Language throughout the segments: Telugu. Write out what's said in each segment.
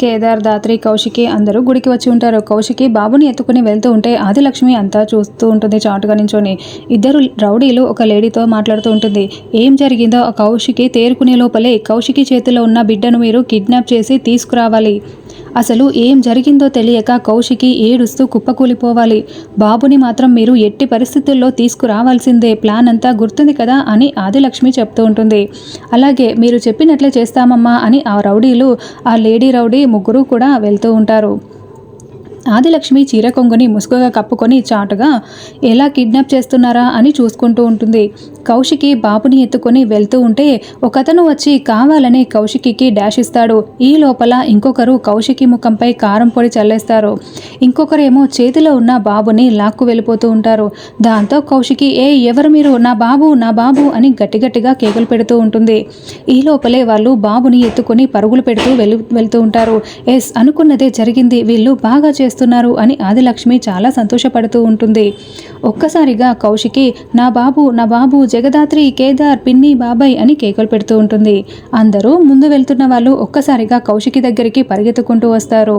కేదార్ దాత్రి కౌశికి అందరూ గుడికి వచ్చి ఉంటారు. కౌశికి బాబుని ఎత్తుకుని వెళ్తూ ఉంటే ఆదిలక్ష్మి అంతా చూస్తూ ఉంటుంది చాటుగా నించొని. ఇద్దరు రౌడీలు ఒక లేడీతో మాట్లాడుతూ ఉంటుంది. ఏం జరిగిందో ఆ కౌశికి తేరుకునే లోపలే కౌశికి చేతిలో ఉన్న బిడ్డను మీరు కిడ్నాప్ చేసి తీసుకురావాలి. అసలు ఏం జరిగిందో తెలియక కౌశికి ఏడుస్తూ కుప్పకూలిపోవాలి. బాబుని మాత్రం మీరు ఎట్టి పరిస్థితుల్లో తీసుకురావాల్సిందే. ప్లాన్ అంతా గుర్తుంది కదా అని ఆదిలక్ష్మి చెప్తూ ఉంటుంది. అలాగే మీరు చెప్పినట్లే చేస్తామమ్మా అని ఆ రౌడీలు ఆ లేడీ రౌడీ ముగ్గురు కూడా వెళ్తూ ఉంటారు. ఆదిలక్ష్మి చీర కొంగుని ముసుగుగా కప్పుకొని చాటుగా ఎలా కిడ్నాప్ చేస్తున్నారా? అని చూసుకుంటూ ఉంటుంది. కౌశికి బాబుని ఎత్తుకొని వెళ్తూ ఉంటే ఒకతను వచ్చి కావాలని కౌశికికి డాష్ ఇస్తాడు. ఈ లోపల ఇంకొకరు కౌశికి ముఖంపై కారం పొడి చల్లేస్తారు. ఇంకొకరేమో చేతిలో ఉన్న బాబుని లాక్కు వెళ్ళిపోతూ ఉంటారు. దాంతో కౌశికి ఏ ఎవరు మీరు? నా బాబు నా బాబు అని గట్టి గట్టిగా కేకులు పెడుతూ ఉంటుంది. ఈ లోపలే వాళ్ళు బాబుని ఎత్తుకొని పరుగులు పెడుతూ వెళు వెళ్తూ ఉంటారు. ఎస్ అనుకున్నదే జరిగింది. వీళ్ళు బాగా చేస్తున్నారు అని ఆదిలక్ష్మి చాలా సంతోషపడుతూ ఉంటుంది. ఒక్కసారిగా కౌశికి నా బాబు నా బాబు జగదాత్రి కేదార్ పిన్ని బాబాయ్ అని కేకలు పెడుతూ ఉంటుంది. అందరూ ముందు వెళ్తున్న వాళ్ళు ఒక్కసారిగా కౌశికి దగ్గరికి పరిగెత్తుకుంటూ వస్తారు.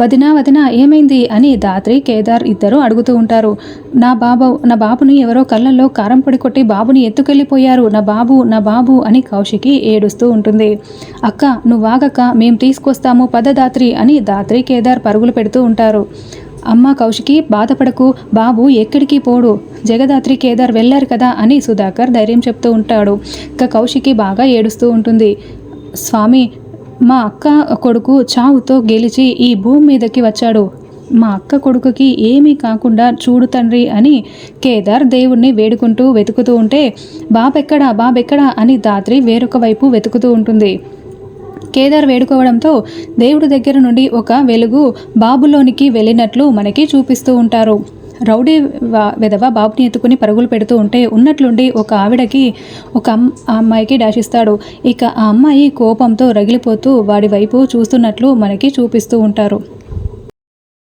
వదినా వదినా ఏమైంది? అని దాత్రి కేదార్ ఇద్దరు అడుగుతూ ఉంటారు. నా బాబు నా బాబుని ఎవరో కళ్ళల్లో కారం పొడి కొట్టి బాబుని ఎత్తుకెళ్ళిపోయారు. నా బాబు నా బాబు అని కౌశికి ఏడుస్తూ ఉంటుంది. అక్క నువ్వాగక మేం తీసుకొస్తాము పద దాత్రి అని దాత్రి కేదార్ పరుగులు పెడుతూ ఉంటారు. అమ్మ కౌశికి బాధపడకు బాబు ఎక్కడికి పోడు? జగదాత్రి కేదార్ వెళ్ళారు కదా అని సుధాకర్ ధైర్యం చెప్తూ ఉంటాడు. ఇక కౌశికి బాగా ఏడుస్తూ ఉంటుంది. స్వామి మా అక్క కొడుకు చావుతో గెలిచి ఈ భూమి మీదకి వచ్చాడు. మా అక్క కొడుకుకి ఏమీ కాకుండా చూడు తండ్రి అని కేదార్ దేవుణ్ణి వేడుకుంటూ వెతుకుతూ ఉంటే బాబెక్కడా బాబెక్కడా అని దాత్రి వేరొక వైపు వెతుకుతూ ఉంటుంది. కేదార్ వేడుకోవడంతో దేవుడి దగ్గర నుండి ఒక వెలుగు బాబులోనికి వెళ్ళినట్లు మనకి చూపిస్తూ ఉంటారు. రౌడీ విధవ బాబుని ఎత్తుకుని పరుగులు పెడుతూ ఉంటే ఉన్నట్లుండి ఒక ఆవిడకి ఒక అమ్మాయికి డాషిస్తాడు. ఇక ఆ అమ్మాయి కోపంతో రగిలిపోతూ వాడి వైపు చూస్తున్నట్లు మనకి చూపిస్తూ ఉంటారు.